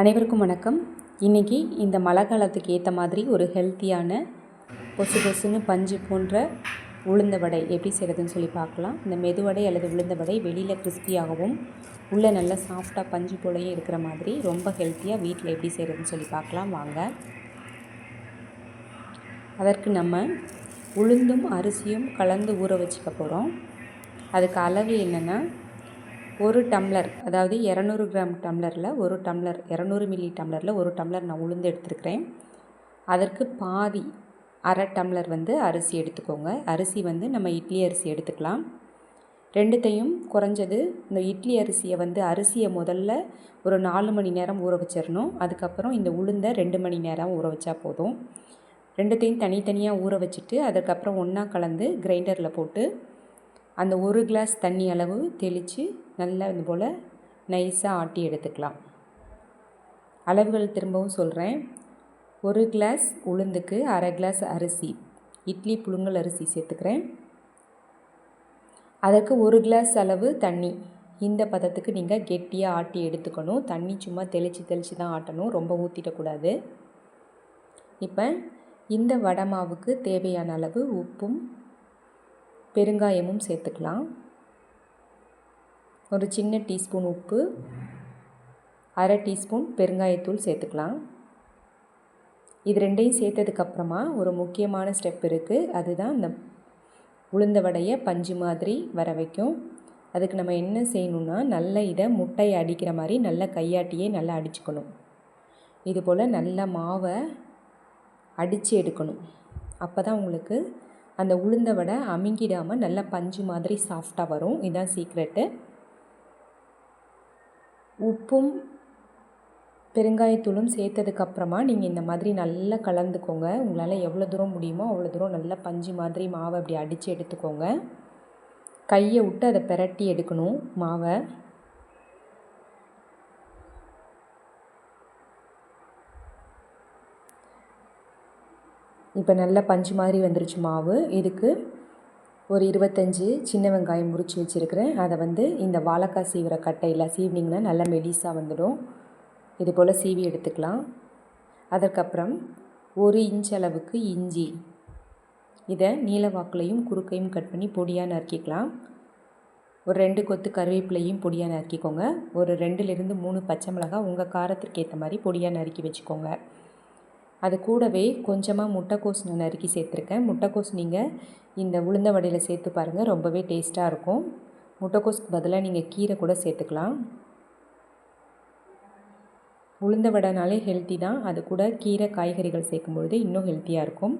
அனைவருக்கும் வணக்கம். இன்றைக்கி இந்த மழை காலத்துக்கு ஏற்ற மாதிரி ஒரு ஹெல்த்தியான பொசு பொசுன்னு பஞ்சு போன்ற உளுந்த வடை எப்படி செய்கிறதுன்னு சொல்லி பார்க்கலாம். இந்த மெதுவடை அல்லது உளுந்த வடை வெளியில் கிறிஸ்பியாகவும் உள்ளே நல்லா சாஃப்டாக பஞ்சு போலையும் இருக்கிற மாதிரி ரொம்ப ஹெல்த்தியாக வீட்டில் எப்படி செய்கிறதுன்னு சொல்லி பார்க்கலாம். வாங்க. அதற்கு நம்ம உளுந்தும் அரிசியும் கலந்து ஊற வச்சுக்க போகிறோம் அதுக்கு அளவு என்னென்னா ஒரு டம்ளர் அதாவது இரநூறு கிராம் டம்ளரில் ஒரு டம்ளர் இரநூறு மில்லி டம்ளரில் ஒரு டம்ளர் நான் உளுந்து எடுத்துருக்கிறேன். அதற்கு பாதி அரை டம்ளர் வந்து அரிசி எடுத்துக்கோங்க. அரிசி வந்து நம்ம இட்லி அரிசி எடுத்துக்கலாம். ரெண்டுத்தையும் குறைஞ்சது இந்த இட்லி அரிசியை வந்து அரிசியை முதல்ல ஒரு நாலு மணி நேரம் ஊற வச்சிடணும். அதுக்கப்புறம் இந்த உளுந்தை ரெண்டு மணி நேரம் ஊற வச்சா போதும். ரெண்டுத்தையும் தனித்தனியாக ஊற வச்சுட்டு அதுக்கப்புறம் ஒன்றா கலந்து கிரைண்டரில் போட்டு அந்த ஒரு கிளாஸ் தண்ணி அளவு தெளித்து நல்லா இது போல் நைஸாக ஆட்டி எடுத்துக்கலாம். அளவுகள் திரும்பவும் சொல்கிறேன் ஒரு கிளாஸ் உளுந்துக்கு அரை கிளாஸ் அரிசி இட்லி புழுங்கல் அரிசி சேர்த்துக்கிறேன். அதற்கு ஒரு கிளாஸ் அளவு தண்ணி. இந்த பதத்துக்கு நீங்கள் கெட்டியாக ஆட்டி எடுத்துக்கணும். தண்ணி சும்மா தெளித்து தெளித்து தான் ஆட்டணும். ரொம்ப ஊற்றிடக்கூடாது இப்போ இந்த வடை மாவுக்கு தேவையான அளவு உப்பும் பெருங்காயமும் சேர்த்துக்கலாம். ஒரு சின்ன டீஸ்பூன் உப்பு அரை டீஸ்பூன் பெருங்காயத்தூள் சேர்த்துக்கலாம். இது ரெண்டையும் சேர்த்ததுக்கப்புறமா ஒரு முக்கியமான ஸ்டெப் இருக்குது அதுதான் இந்த உளுந்த வடையை பஞ்சு மாதிரி வர வைக்கும். அதுக்கு நம்ம என்ன செய்யணுன்னா நல்ல இதை முட்டையை அடிக்கிற மாதிரி நல்ல கையாட்டியே நல்லா அடிச்சுக்கணும். இது போல் நல்ல மாவை அடித்து எடுக்கணும். அப்போ தான் உங்களுக்கு அந்த உளுந்த வடை அமுங்கிடாமல் நல்லா பஞ்சு மாதிரி சாஃப்டாக வரும். இதுதான் சீக்ரெட்டு உப்பும் பெருங்காயத்தூளும் சேர்த்ததுக்கப்புறமா நீங்கள் இந்த மாதிரி நல்லா கலந்துக்கோங்க. உங்களால் எவ்வளோ தூரம் முடியுமோ அவ்வளோ தூரம் நல்லா பஞ்சு மாதிரி மாவை அப்படி அடித்து எடுத்துக்கோங்க. கையை விட்டு அதை பிரட்டி எடுக்கணும் மாவை. இப்போ நல்லா பஞ்சு மாதிரி வந்துருச்சு மாவு. இதுக்கு ஒரு இருபத்தஞ்சி சின்ன வெங்காயம் முறிச்சு வச்சுருக்கிறேன். அதை வந்து இந்த வாழைக்காய் சீவிர கட்டையில் சீவினிங்கன்னா நல்லா மெலிசாக வந்துடும். இது போல் சீவி எடுத்துக்கலாம். அதற்கப்புறம் ஒரு இன்ச் அளவுக்கு இஞ்சி. இதை நீல வாக்குலையும் குறுக்கையும் கட் பண்ணி பொடியாக நறுக்கிக்கலாம். ஒரு ரெண்டு கொத்து கருவேப்பிலையும் பொடியாக நறுக்கிக்கோங்க. ஒரு ரெண்டுலேருந்து மூணு பச்சை மிளகாய் உங்கள் காரத்திற்கு ஏற்ற மாதிரி பொடியாக நறுக்கி வச்சுக்கோங்க. அது கூடவே கொஞ்சமாக முட்டைக்கோஸ் நான் நறுக்கி சேர்த்துருக்கேன். முட்டைக்கோஸ் நீங்கள் இந்த உளுந்த வடையில் சேர்த்து பாருங்கள் ரொம்பவே டேஸ்ட்டாக இருக்கும். முட்டைக்கோஸ்க்கு பதிலாக நீங்கள் கீரை கூட சேர்த்துக்கலாம். உளுந்த வடைனாலே ஹெல்த்தி தான். அது கூட கீரை காய்கறிகள் சேர்க்கும் பொழுது இன்னும் ஹெல்த்தியாக இருக்கும்.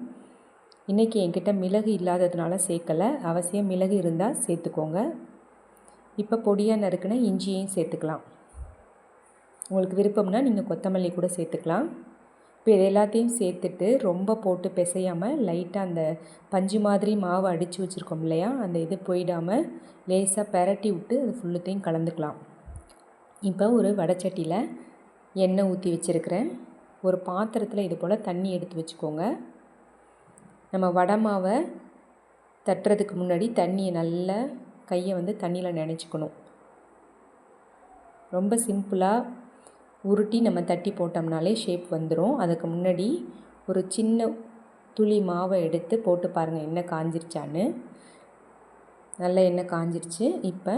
இன்றைக்கி என்கிட்ட மிளகு இல்லாததுனால சேர்க்கலை. அவசியம் மிளகு இருந்தால் சேர்த்துக்கோங்க. இப்போ பொடியாக நறுக்குன இஞ்சியையும் சேர்த்துக்கலாம். உங்களுக்கு விருப்பம்னா நீங்கள் கொத்தமல்லி கூட சேர்த்துக்கலாம். இப்போ இது எல்லாத்தையும் சேர்த்துட்டு ரொம்ப போட்டு பிசையாமல் லைட்டாக அந்த பஞ்சு மாதிரி மாவு அடித்து வச்சுருக்கோம் இல்லையா? அந்த இது போயிடாமல் லேசாக பெரட்டி விட்டு அது ஃபுல்லுத்தையும் கலந்துக்கலாம். இப்போ ஒரு வடைச்சட்டியில் எண்ணெய் ஊற்றி வச்சுருக்கிறேன். ஒரு பாத்திரத்தில் இது போல் தண்ணி எடுத்து வச்சுக்கோங்க. நம்ம வடை மாவை தட்டுறதுக்கு முன்னாடி தண்ணியை நல்லா கையை வந்து தண்ணியில் நினச்சிக்கணும். ரொம்ப சிம்பிளாக உருட்டி நம்ம தட்டி போட்டோம்னாலே ஷேப் வந்துடும் அதுக்கு முன்னாடி ஒரு சின்ன துளி மாவை எடுத்து போட்டு பாருங்கள் எண்ணெய் காஞ்சிருச்சான்னு. நல்ல எண்ணெய் காஞ்சிருச்சு. இப்போ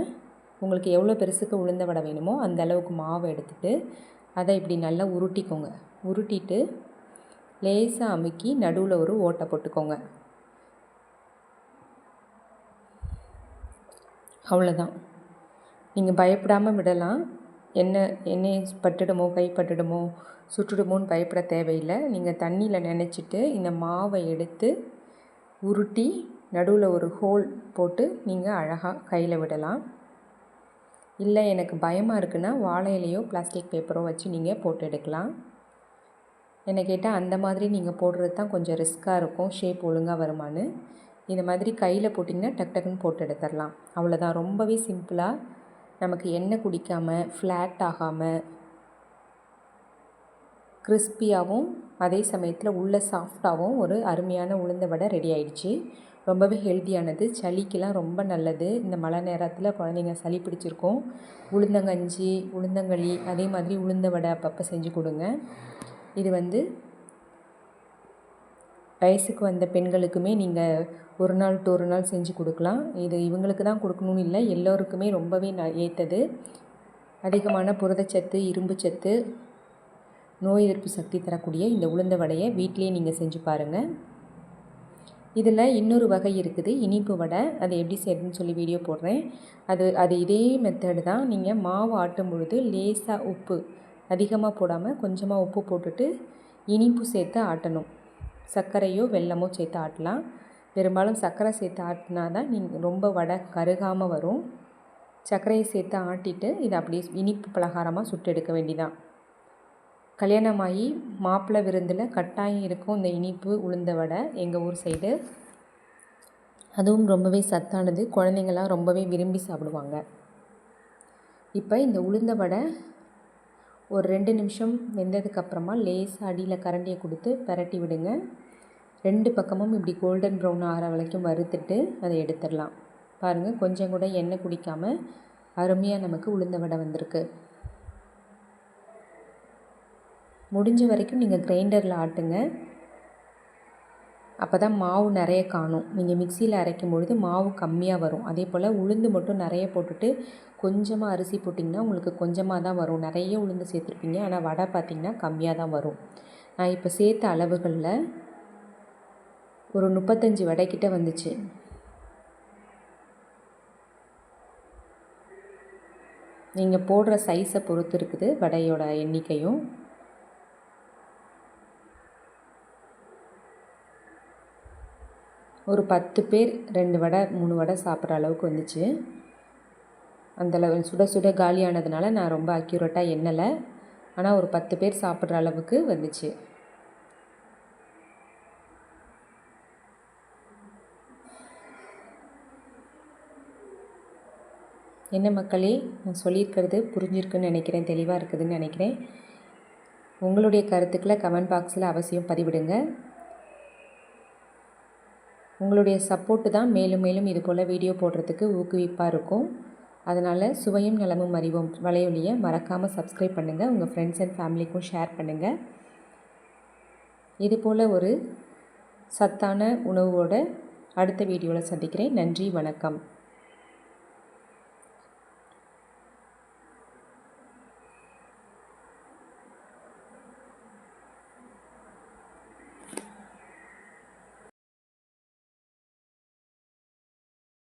உங்களுக்கு எவ்வளோ பெருசுக்கு உளுந்த வடை வேணுமோ அந்த அளவுக்கு மாவை எடுத்துட்டு அதை இப்படி நல்லா உருட்டிக்கோங்க. உருட்டிட்டு லேசாக அமுக்கி நடுவில் ஒரு ஓட்டை போட்டுக்கோங்க. அவ்வளோதான் நீங்கள் பயப்படாமல் விடலாம். என்ன எண்ணெய் பட்டுடுமோ கை பட்டுடுமோ சுட்டுடுமோன்னு பயப்பட தேவையில்லை. நீங்கள் தண்ணியில் நினச்சிட்டு இந்த மாவை எடுத்து உருட்டி நடுவில் ஒரு ஹோல் போட்டு நீங்கள் அழகாக கையில் விடலாம். இல்லை எனக்கு பயமாக இருக்குன்னா வாழை இலையோ பிளாஸ்டிக் பேப்பரோ வச்சு நீங்கள் போட்டு எடுக்கலாம். என்னை கேட்டால் அந்த மாதிரி நீங்கள் போடுறது தான் கொஞ்சம் ரிஸ்க்காக இருக்கும் ஷேப் ஒழுங்காக வருமானு இந்த மாதிரி கையில் போட்டிங்கன்னா டக் டக்குன்னு போட்டு எடுத்துடலாம். அவ்வளோதான் ரொம்பவே சிம்பிளாக நமக்கு எண்ணெய் குடிக்காமல் ஃப்ளாட் ஆகாமல் கிறிஸ்பியாகவும் அதே சமயத்தில் உள்ள சாஃப்டாகவும் ஒரு அருமையான உளுந்த வடை ரெடி ஆயிடுச்சு. ரொம்பவே ஹெல்த்தியானது சளிக்கெலாம் ரொம்ப நல்லது. இந்த மழை நேரத்தில் குழந்தைங்க சளி பிடிச்சிருக்கும். உளுந்தங்கஞ்சி உளுந்தங்களி அதே மாதிரி உளுந்த வடை அப்பப்போ செஞ்சு கொடுங்க. இது வந்து வயசுக்கு வந்த பெண்களுக்குமே நீங்கள் ஒரு நாள் டு ஒரு நாள் செஞ்சு கொடுக்கலாம். இது இவங்களுக்கு தான் கொடுக்கணும்னு இல்லை எல்லோருக்குமே ரொம்பவே ந ஏற்றது. அதிகமான புரதச்சத்து இரும்புச்சத்து நோய் எதிர்ப்பு சக்தி தரக்கூடிய இந்த உளுந்த வடையை வீட்டிலேயே நீங்கள் செஞ்சு பாருங்கள் இதில் இன்னொரு வகை இருக்குது இனிப்பு வடை. அதை எப்படி செய்யறதுன்னு சொல்லி வீடியோ போடுறேன். அது அது இதே மெத்தடு தான். நீங்கள் மாவு ஆட்டும் பொழுது லேசாக உப்பு அதிகமாக போடாமல் கொஞ்சமாக உப்பு போட்டுட்டு இனிப்பு சேர்த்து ஆட்டணும். சர்க்கரையோ வெல்லமோ சேர்த்து ஆட்டலாம். பெரும்பாலும் சர்க்கரை சேர்த்து ஆட்டினா தான் நீங்கள் ரொம்ப வடை கருகாமல் வரும். சர்க்கரையை சேர்த்து ஆட்டிட்டு இதை அப்படியே இனிப்பு பலகாரமாக சுட்டு எடுக்க வேண்டிதான். கல்யாணமாகி மாப்பிள்ளை விருந்தில் கட்டாயம் இருக்கும் இந்த இனிப்பு உளுந்த வடை எங்கள் ஊர் சைடு. அதுவும் ரொம்பவே சத்தானது. குழந்தைங்கள்லாம் ரொம்பவே விரும்பி சாப்பிடுவாங்க. இப்போ இந்த உளுந்த வடை ஒரு ரெண்டு நிமிஷம் வெந்ததுக்கப்புறமா லேசாக அடியில் கரண்டியை கொடுத்து பரட்டி விடுங்க. ரெண்டு பக்கமும் இப்படி கோல்டன் ப்ரௌன் ஆகிற வரைக்கும் வறுத்துட்டு அதை எடுத்துடலாம். பாருங்கள் கொஞ்சம் கூட எண்ணெய் குடிக்காமல் அருமையாக நமக்கு உளுந்த வடை வந்திருக்கு. முடிஞ்ச வரைக்கும் நீங்கள் கிரைண்டரில் ஆட்டுங்க. அப்போ தான் மாவு நிறைய காணும். நீங்கள் மிக்சியில் அரைக்கும் பொழுது மாவு கம்மியாக வரும். அதே போல் உளுந்து மட்டும் நிறைய போட்டுட்டு கொஞ்சமாக அரிசி போட்டிங்கன்னா உங்களுக்கு கொஞ்சமாக தான் வரும். நிறைய உளுந்து சேர்த்துருப்பீங்க. ஆனால் வடை பார்த்திங்கன்னா கம்மியாக தான் வரும். நான் இப்போ சேர்த்த அளவுகளில் ஒரு முப்பத்தஞ்சு வடைக்கிட்ட வந்துச்சு. நீங்கள் போடுற சைஸை பொறுத்து இருக்குது வடையோட எண்ணிக்கையும். ஒரு பத்து பேர் ரெண்டு வடை மூணு வடை சாப்பிட்ற அளவுக்கு வந்துச்சு. அந்தளவு சுட சுட காலியானதுனால நான் ரொம்ப அக்யூரேட்டாக எண்ணலை. ஆனால் ஒரு பத்து பேர் சாப்பிட்ற அளவுக்கு வந்துச்சு. என்ன மக்களே நான் சொல்லியிருக்கிறது புரிஞ்சிருக்குன்னு நினைக்கிறேன் தெளிவாக இருக்குதுன்னு நினைக்கிறேன். உங்களுடைய கருத்துக்களை கமெண்ட் பாக்ஸில் அவசியம் பதிவிடுங்க. உங்களுடைய சப்போர்ட்டு தான் மேலும் மேலும் இது போல் வீடியோ போடுறதுக்கு ஊக்குவிப்பாக இருக்கும். அதனால் சுவையும் நலமும் அறிவோம் வலையொலியை மறக்காமல் சப்ஸ்கிரைப் பண்ணுங்கள் உங்கள் ஃப்ரெண்ட்ஸ் அண்ட் ஃபேமிலிக்கும் ஷேர் பண்ணுங்கள் இது போல் ஒரு சத்தான உணவோடு அடுத்த வீடியோவில் சந்திக்கிறேன். நன்றி வணக்கம்.